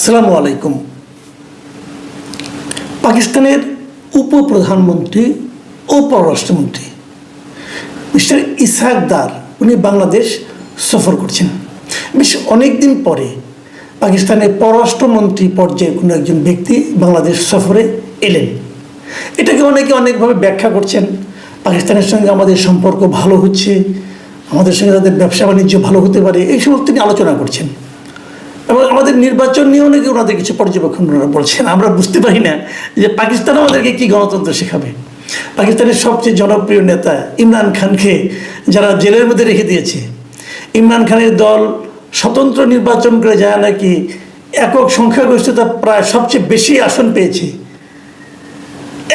আসসালামু আলাইকুম। পাকিস্তানের উপপ্রধানমন্ত্রী ও পররাষ্ট্রমন্ত্রী মিস্টার ইসাকদার উনি বাংলাদেশ সফর করছেন। বেশ অনেক দিন পরে পাকিস্তানের পররাষ্ট্রমন্ত্রী পর্যায়ে কোনো একজন ব্যক্তি বাংলাদেশ সফরে এলেন। এটাকে অনেকে অনেকভাবে ব্যাখ্যা করছেন। পাকিস্তানের সঙ্গে আমাদের সম্পর্ক ভালো হচ্ছে, আমাদের সঙ্গে তাদের ব্যবসা বাণিজ্য ভালো হতে পারে, এই সমস্ত নিয়ে আলোচনা করছেন। এবং আমাদের নির্বাচন নিয়ে অনেকে ওনাদের কিছু পর্যবেক্ষণ বলছেন। আমরা বুঝতে পারি না যে পাকিস্তান আমাদেরকে কি গণতন্ত্র শেখাবে। পাকিস্তানের সবচেয়ে জনপ্রিয় নেতা ইমরান খানকে যারা জেলের মধ্যে রেখে দিয়েছে, ইমরান খানের দল স্বতন্ত্র নির্বাচন করে যায় নাকি একক সংখ্যাগরিষ্ঠতা প্রায় সবচেয়ে বেশি আসন পেয়েছে।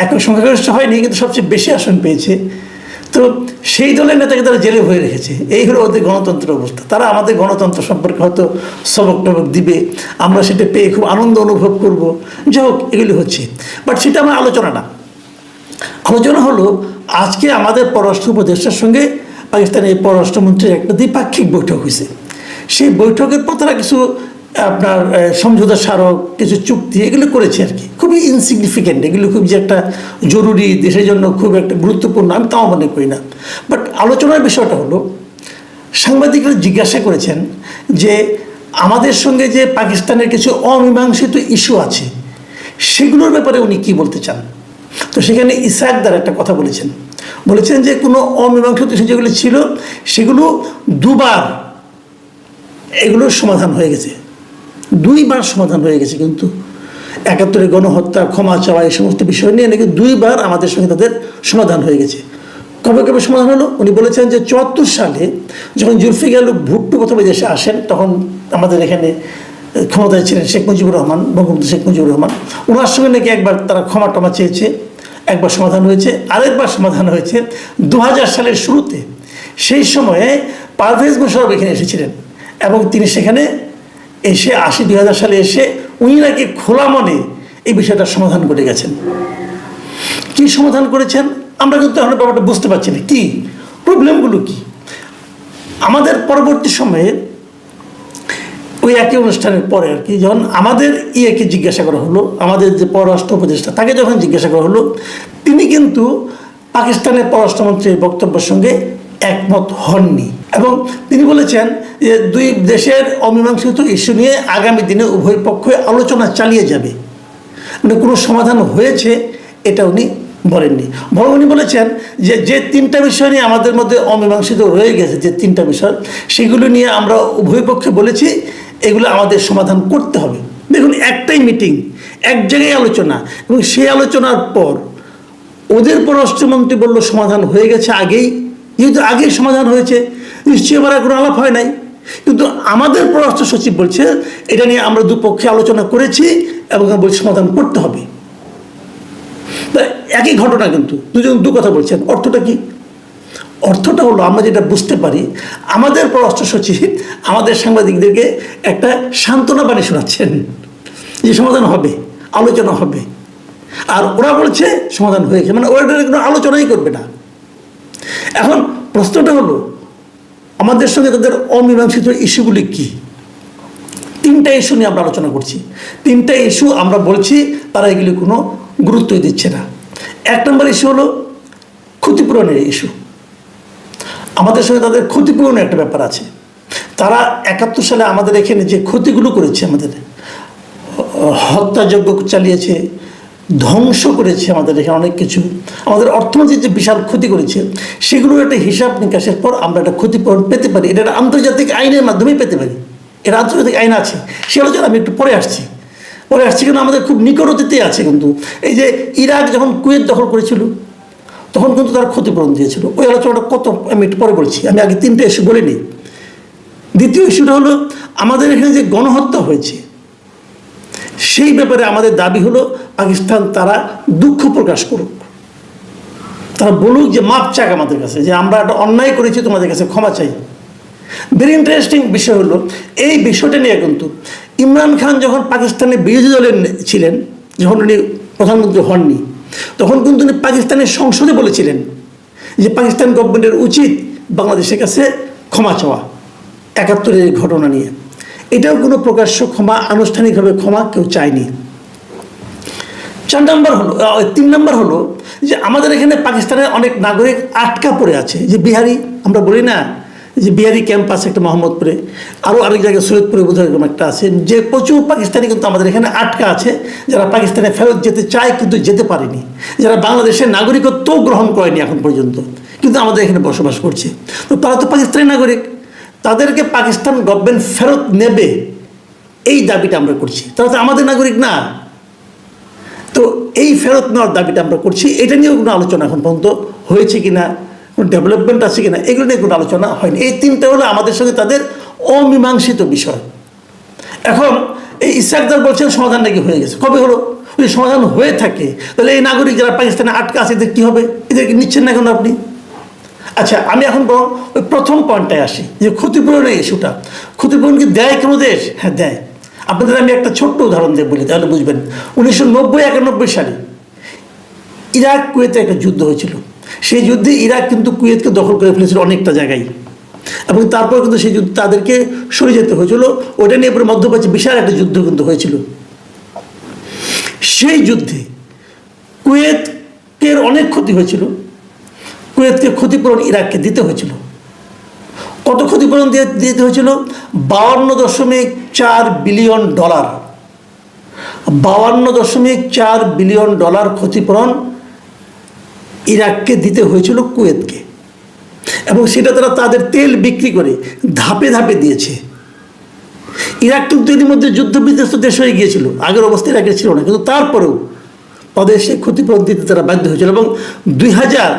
একক সংখ্যাগরিষ্ঠ হয়নি, কিন্তু সবচেয়ে বেশি আসন পেয়েছে। তো সেই দলের নেতাকে তারা জেলে ভরে রেখেছে। এই হলো ওদের গণতন্ত্রের অবস্থা। তারা আমাদের গণতন্ত্র সম্পর্কে হয়তো সবক টবক দিবে। আমরা সেটা পেয়ে খুব আনন্দ অনুভব করব। যাই হোক, এগুলি হচ্ছে। বাট সেটা আমার আলোচনা না। আলোচনা হলো, আজকে আমাদের পররাষ্ট্র উপদেষ্টার সঙ্গে পাকিস্তানের পররাষ্ট্রমন্ত্রীর একটা দ্বিপাক্ষিক বৈঠক হয়েছে। সেই বৈঠকের পর তারা কিছু আপনার সমঝোতা স্মারক, কিছু চুক্তি, এগুলো করেছে আর কি। খুবই ইনসিগনিফিকেন্ট এগুলো খুব যে একটা জরুরি, দেশের জন্য খুব একটা গুরুত্বপূর্ণ, আমি তাও মনে করি না। বাট আলোচনার বিষয়টা হলো, সাংবাদিকরা জিজ্ঞাসা করেছেন যে আমাদের সঙ্গে যে পাকিস্তানের কিছু অমীমাংসিত ইস্যু আছে, সেগুলোর ব্যাপারে উনি কি বলতে চান? তো সেখানে ইসাকদার একটা কথা বলেছেন। বলেছেন যে কোনো অমীমাংসিত ইস্যু যেগুলো ছিল, সেগুলো দুবার এগুলোর সমাধান হয়ে গেছে। দুইবার সমাধান হয়ে গেছে কিন্তু। একাত্তরে গণহত্যা, ক্ষমা চাওয়া, এই সমস্ত বিষয় নিয়ে নাকি দুইবার আমাদের সঙ্গে তাদের সমাধান হয়ে গেছে। কবে কবে সমাধান হলো? উনি বলেছেন যে চুয়াত্তর সালে যখন জুলফিকার ভুট্টো প্রথমে দেশে আসেন, তখন আমাদের এখানে ক্ষমতায় ছিলেন শেখ মুজিবুর রহমান, বঙ্গবন্ধু শেখ মুজিবুর রহমান। ওনার সঙ্গে নাকি একবার তারা ক্ষমা টমা চেয়েছে, একবার সমাধান হয়েছে, আরেকবার সমাধান হয়েছে। দু হাজার সালের শুরুতে সেই সময়ে পারভেজ মুশারফ এখানে এসেছিলেন এবং তিনি সেখানে এসে আশি দুই সালে এসে উনি নাকি খোলা মনে এই বিষয়টার সমাধান করে গেছেন। কি সমাধান করেছেন? আমরা কিন্তু এখন ব্যাপারটা বুঝতে পারছি না। কি? প্রবলেমগুলো কি? আমাদের পরবর্তী সময়ে ওই একই অনুষ্ঠানের পরে আর কি, যখন আমাদের ইয়েকে জিজ্ঞাসা করা হলো, আমাদের যে পররাষ্ট্র উপদেষ্টা, তাকে যখন জিজ্ঞাসা করা হলো, তিনি কিন্তু পাকিস্তানের পররাষ্ট্রমন্ত্রীর বক্তব্যের সঙ্গে একমত হননি। এবং তিনি বলেছেন যে দুই দেশের অমীমাংসিত ইস্যু নিয়ে আগামী দিনে উভয় পক্ষই আলোচনা চালিয়ে যাবে। মানে কোনো সমাধান হয়েছে এটা উনি বলেননি। বরং উনি বলেছেন যে যে তিনটা বিষয় নিয়ে আমাদের মধ্যে অমীমাংসিত রয়ে গেছে, যে তিনটা বিষয়, সেগুলো নিয়ে আমরা উভয় পক্ষে বলেছি, এগুলো আমাদের সমাধান করতে হবে। দেখুন, একটাই মিটিং, এক জায়গায় আলোচনা, এবং সেই আলোচনার পর ওদের পররাষ্ট্রমন্ত্রী বলল সমাধান হয়ে গেছে আগেই যেহেতু আগেই সমাধান হয়েছে। নিশ্চয়ই আর কোনো আলাপ হয় নাই। কিন্তু আমাদের পররাষ্ট্র সচিব বলছে, এটা নিয়ে আমরা দুপক্ষে আলোচনা করেছি এবং বলছি সমাধান করতে হবে। তা একই ঘটনা কিন্তু, দুজন দু কথা বলছেন। অর্থটা কি? অর্থটা হলো আমরা যেটা বুঝতে পারি, আমাদের পররাষ্ট্র সচিব আমাদের সাংবাদিকদেরকে একটা সান্ত্বনা বাণী শোনাচ্ছেন যে সমাধান হবে, আলোচনা হবে। আর ওরা বলছে সমাধান হয়েছে। মানে ওরা কোনো আলোচনাই করবে না। এখন প্রশ্নটা হলো, আমাদের সঙ্গে তাদের অমীমাংসিত ইস্যুগুলি কি? তিনটা ইস্যু নিয়ে আমরা আলোচনা করছি। তিনটা ইস্যু আমরা বলছি, তারা এগুলি কোনো গুরুত্বই দিচ্ছে না। এক নম্বর ইস্যু হলো ক্ষতিপূরণের ইস্যু। আমাদের সঙ্গে তাদের ক্ষতিপূরণের একটা ব্যাপার আছে। তারা একাত্তর সালে আমাদের এখানে যে ক্ষতিগুলো করেছে আমাদের, হত্যাযজ্ঞ চালিয়েছে ধ্বংস করেছে আমাদের এখানে অনেক কিছু। আমাদের অর্থনীতির যে বিশাল ক্ষতি করেছে, সেগুলোর একটা হিসাব নিকাশের পর আমরা একটা ক্ষতিপূরণ পেতে পারি। এটা একটা আন্তর্জাতিক আইনের মাধ্যমেই পেতে পারি। এটা আন্তর্জাতিক আইন আছে। সে আলোচনা আমি একটু পরে আসছি। পরে আসছি কিন্তু আমাদের খুব নিকট অতীতে আছে কিন্তু। এই যে ইরাক যখন কুয়েত দখল করেছিল, তখন কিন্তু তারা ক্ষতিপূরণ দিয়েছিল। ওই আলোচনাটা কত, আমি একটু পরে বলছি। আমি আগে তিনটে ইস্যু বলিনি দ্বিতীয় ইস্যুটা হলো, আমাদের এখানে যে গণহত্যা হয়েছে, সেই ব্যাপারে আমাদের দাবি হলো পাকিস্তান তারা দুঃখ প্রকাশ করুক। তারা বলুক যে, মাপ চাক আমাদের কাছে, যে আমরা একটা অন্যায় করেছি, তোমাদের কাছে ক্ষমা চাই। ভেরি ইন্টারেস্টিং বিষয় হলো, এই বিষয়টা নিয়ে কিন্তু ইমরান খান যখন পাকিস্তানের বিরোধী দলের ছিলেন, যখন উনি প্রধানমন্ত্রী হননি, তখন কিন্তু উনি পাকিস্তানের সংসদে বলেছিলেন যে, পাকিস্তান গভর্নমেন্টের উচিত বাংলাদেশের কাছে ক্ষমা চাওয়া, একাত্তরের ঘটনা নিয়ে। এটাও কোনো প্রকাশ্য ক্ষমা, আনুষ্ঠানিকভাবে ক্ষমা কেউ চায়নি। চার নম্বর হলো তিন নম্বর হলো যে আমাদের এখানে পাকিস্তানের অনেক নাগরিক আটকা পড়ে আছে। যে বিহারি, আমরা বলি না, যে বিহারি ক্যাম্প আছে একটা মোহাম্মদপুরে, আরও আরেক জায়গায় সৈয়দপুরে বোধহয় এরকম একটা আছে। যে প্রচুর পাকিস্তানি কিন্তু আমাদের এখানে আটকা আছে, যারা পাকিস্তানে ফেরত যেতে চায় কিন্তু যেতে পারেনি। যারা বাংলাদেশের নাগরিকত্ব গ্রহণ করেনি এখন পর্যন্ত, কিন্তু আমাদের এখানে বসবাস করছে। তো তারা তো পাকিস্তানি নাগরিক, তাদেরকে পাকিস্তান গভর্নমেন্ট ফেরত নেবে, এই দাবিটা আমরা করছি। তারা তো আমাদের নাগরিক না। তো এই ফেরত নেওয়ার দাবিটা আমরা করছি। এটা নিয়েও কোনো আলোচনা এখন পর্যন্ত হয়েছে কি না কোনো ডেভেলপমেন্ট আছে কি না এগুলো নিয়ে কোনো আলোচনা হয়নি। এই তিনটা হলো আমাদের সঙ্গে তাদের অমীমাংসিত বিষয়। এখন এই ইসাকদার বলছেন সমাধান নাকি হয়ে গেছে? কবে হলো? যদি সমাধান হয়ে থাকে, তাহলে এই নাগরিক যারা পাকিস্তানে আটকা আছে, এদের কী হবে? এদেরকে নিচ্ছেন না কেন আপনি? আচ্ছা আমি এখন বরং ওই প্রথম পয়েন্টটায় আসি, যে ক্ষতিপূরণের ইস্যুটা। ক্ষতিপূরণ কি দেয় কোনো দেশ? হ্যাঁ দেয়। আপনাদের আমি একটা ছোট্ট উদাহরণ দিয়ে বলি, তাহলে বুঝবেন। উনিশশো নব্বই, একানব্বই সালে ইরাক কুয়েতে একটা যুদ্ধ হয়েছিল। সেই যুদ্ধে ইরাক কিন্তু কুয়েতকে দখল করে ফেলেছিল অনেকটা জায়গায়। এবং তারপর কিন্তু সেই যুদ্ধ তাদেরকে সরে যেতে হয়েছিল। ওটা নিয়ে পরে মধ্যপ্রাচ্যে বিশাল একটা যুদ্ধ কিন্তু হয়েছিল। সেই যুদ্ধে কুয়েতের অনেক ক্ষতি হয়েছিল। কুয়েতকে ক্ষতিপূরণ ইরাককে দিতে হয়েছিল। কত ক্ষতিপূরণ দিয়ে দিতে হয়েছিল? বাউান্ন দশমিক চার বিলিয়ন ডলার। বাউান্ন দশমিক চার বিলিয়ন ডলার ক্ষতিপূরণ ইরাককে দিতে হয়েছিল কুয়েতকে। এবং সেটা তারা তাদের তেল বিক্রি করে ধাপে ধাপে দিয়েছে। ইরাক কিন্তু এর মধ্যে যুদ্ধ বিধ্বস্ত দেশ হয়ে গিয়েছিল। আগের অবস্থা ইরাকের ছিল না। কিন্তু তারপরেও তাদের সেই ক্ষতিপূরণ দিতে তারা বাধ্য হয়েছিল এবং দুই হাজার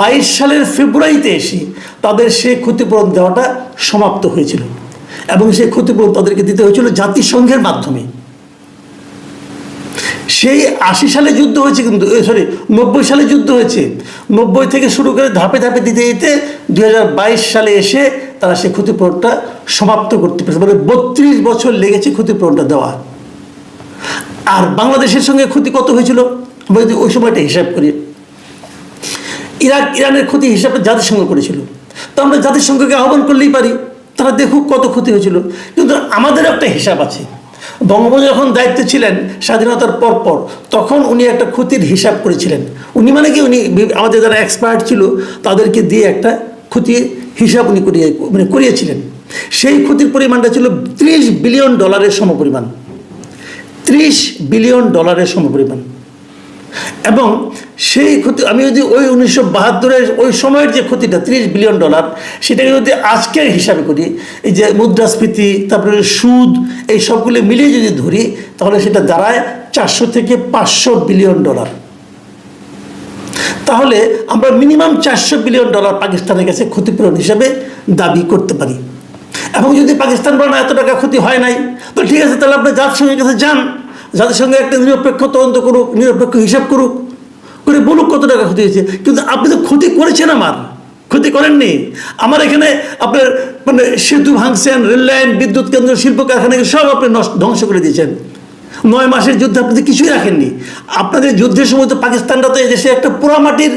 বাইশ সালের ফেব্রুয়ারিতে এসে তাদের সেই ক্ষতিপূরণ দেওয়াটা সমাপ্ত হয়েছিল এবং সেই ক্ষতিপূরণ তাদেরকে দিতে হয়েছিল জাতিসংঘের মাধ্যমে। সেই আশি সালে যুদ্ধ হয়েছে কিন্তু সরি নব্বই সালে যুদ্ধ হয়েছে। নব্বই থেকে শুরু করে ধাপে ধাপে দিতে দিতে দুই হাজার বাইশ সালে এসে তারা সেই ক্ষতিপূরণটা সমাপ্ত করতে পেরেছে। মানে বত্রিশ বছর লেগেছে ক্ষতিপূরণটা দেওয়া। আর বাংলাদেশের সঙ্গে ক্ষতি কত হয়েছিল? যদি ওই সময়টা হিসাব করি। ইরাক, ইরানের ক্ষতি হিসাবে জাতিসংঘ করেছিল। তো আমরা জাতিসংঘকে আহ্বান করলেই পারি, তারা দেখুক কত ক্ষতি হয়েছিল। কিন্তু আমাদের একটা হিসাব আছে। বঙ্গবন্ধু যখন দায়িত্বে ছিলেন স্বাধীনতার পর পর তখন উনি একটা ক্ষতির হিসাব করেছিলেন। উনি মানে কি? উনি আমাদের যারা এক্সপার্ট ছিল, তাদেরকে দিয়ে একটা ক্ষতির হিসাব উনি করিয়ে মানে করিয়েছিলেন। সেই ক্ষতির পরিমাণটা ছিল ত্রিশ বিলিয়ন ডলারের সমপরিমাণ। ত্রিশ বিলিয়ন ডলারের সমপরিমাণ। এবং সেই ক্ষতি, আমি যদি ওই উনিশশো বাহাত্তরের ওই সময়ের যে ক্ষতিটা, ত্রিশ বিলিয়ন ডলার, সেটাকে যদি আজকের হিসাবে করি, এই যে মুদ্রাস্ফীতি, তারপরে সুদ, এই সবগুলো মিলিয়ে যদি ধরি, তাহলে সেটা দাঁড়ায় চারশো থেকে পাঁচশো বিলিয়ন ডলার। তাহলে আমরা মিনিমাম চারশো বিলিয়ন ডলার পাকিস্তানের কাছে ক্ষতিপূরণ হিসাবে দাবি করতে পারি। এবং যদি পাকিস্তান বলে না এত টাকা ক্ষতি হয় নাই। তো ঠিক আছে, তাহলে আপনি জাতিসংঘের কাছে যান। জাতিসংঘে একটা নিরপেক্ষ তদন্ত করুক, নিরপেক্ষ হিসাব করুক, করে বলুক কত টাকা ক্ষতি হয়েছে। কিন্তু আপনি তো ক্ষতি করেছেন আমার। ক্ষতি করেননি। আমার এখানে আপনার মানে সেতু ভাঙছেন, রেল লাইন, বিদ্যুৎ কেন্দ্র, শিল্প কারখানাকে সব আপনি ধ্বংস করে দিয়েছেন। নয় মাসের যুদ্ধে আপনি তো কিছুই রাখেননি। আপনাদের যুদ্ধের সময় তো পাকিস্তানটা তো এদেশে একটা পোড়া মাটির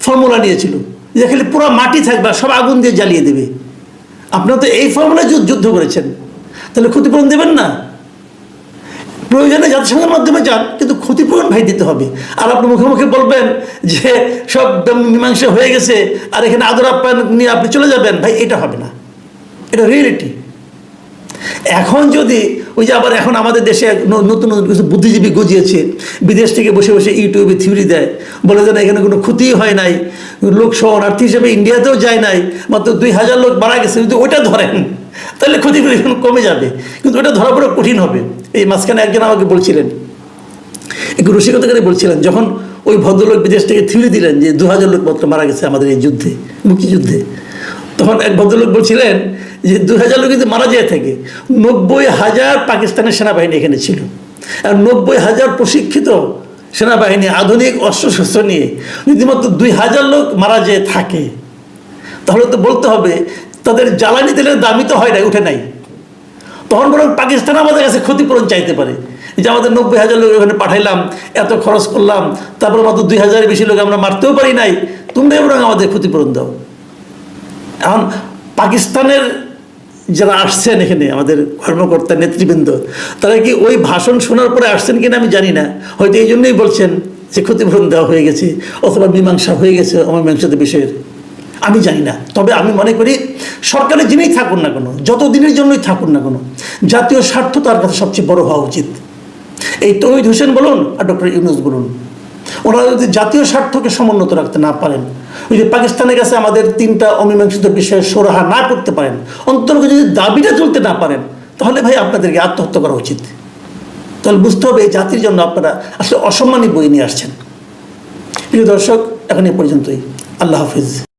ফর্মুলা নিয়েছিল। যে খালি পুরো মাটি থাকবে সব আগুন দিয়ে জ্বালিয়ে দেবে। আপনারা তো এই ফর্মুলায় যুদ্ধ করেছেন। তাহলে ক্ষতিপূরণ দেবেন না? প্রয়োজনে জাতিসংঘের মাধ্যমে যান, কিন্তু ক্ষতিপূরণ ভাই দিতে হবে। আর আপনি মুখে মুখে বলবেন যে সব মীমাংসা হয়ে গেছে, আর এখানে আদর আপ্যায়ন নিয়ে আপনি চলে যাবেন, ভাই এটা হবে না। এটা রিয়েলিটি এখন যদি ওই যে আবার এখন আমাদের দেশে নতুন নতুন কিছু বুদ্ধিজীবী গজিয়েছে, বিদেশ থেকে বসে বসে ইউটিউবে থিওরি দেয়, বলে যে না, এখানে কোনো ক্ষতিই হয় নাই, লোক শরণার্থী হিসেবে ইন্ডিয়াতেও যায় নাই, মাত্র দুই হাজার লোক মারা গেছে, যদি ওইটা ধরেন, তাহলে ক্ষতিপূরণ কমে যাবে, কিন্তু ওটা ধরা পড়া কঠিন হবে। এই মাঝখানে একজন আমাকে বলছিলেন, একটু রসিকতা করে বলছিলেন, যখন ওই ভদ্রলোক বিদেশ থেকে থিওরি দিলেন যে দু হাজার লোক মাত্র মারা গেছে আমাদের এই যুদ্ধে, মুক্তিযুদ্ধে, তখন এক ভদ্রলোক বলছিলেন যে দু হাজার লোক যদি মারা যায় থাকে, নব্বই হাজার পাকিস্তানের সেনাবাহিনী এখানে ছিল। আর নব্বই হাজার প্রশিক্ষিত সেনাবাহিনী, আধুনিক অস্ত্রশস্ত্র নিয়ে যদি মাত্র দুই হাজার লোক মারা যেয়ে থাকে। তাহলে তো বলতে হবে, তাদের জ্বালানি তেলের দামই তো হয় নাই, উঠে নাই। তখন বরং পাকিস্তান আমাদের কাছে ক্ষতিপূরণ চাইতে পারে। যে আমাদের নব্বই হাজার লোক ওখানে পাঠাইলাম, এত খরচ করলাম, তারপর মাত্র দুই হাজারের বেশি লোক আমরা মারতেও পারি নাই, তোমরাই বরং আমাদের ক্ষতিপূরণ দাও। এখন পাকিস্তানের যারা আসছেন এখানে, আমাদের কর্মকর্তা, নেতৃবৃন্দ, তারা কি ওই ভাষণ শোনার পরে আসছেন কিনা আমি জানি না। হয়তো এই জন্যই বলছেন যে ক্ষতিপূরণ দেওয়া হয়ে গেছে, অথবা মীমাংসা হয়ে গেছে অমীমাংসিত বিষয়ের। আমি জানি না। তবে আমি মনে করি সরকারের যিনিই থাকুন না কেন, যত দিনের জন্যই থাকুন না কেন, জাতীয় স্বার্থ তার কাছে সবচেয়ে বড় হওয়া উচিত। এই তহিদ হোসেন বলুন আর ডক্টর ইউনুস বলুন, ওনারা যদি জাতীয় স্বার্থকে সমুন্নত রাখতে না পারেন, ওই যে পাকিস্তানের কাছে আমাদের তিনটা অমীমাংসিত বিষয়ে সোরাহা না করতে পারেন অন্তর্গ যদি দাবিটা তুলতে না পারেন, তাহলে ভাই আপনাদেরকে আত্মহত্যা করা উচিত। তাহলে বুঝতে হবে এই জাতির জন্য আপনারা আসলে অসম্মানী বই নিয়ে আসছেন। প্রিয় দর্শক, এখন এ পর্যন্তই। আল্লাহ হাফিজ।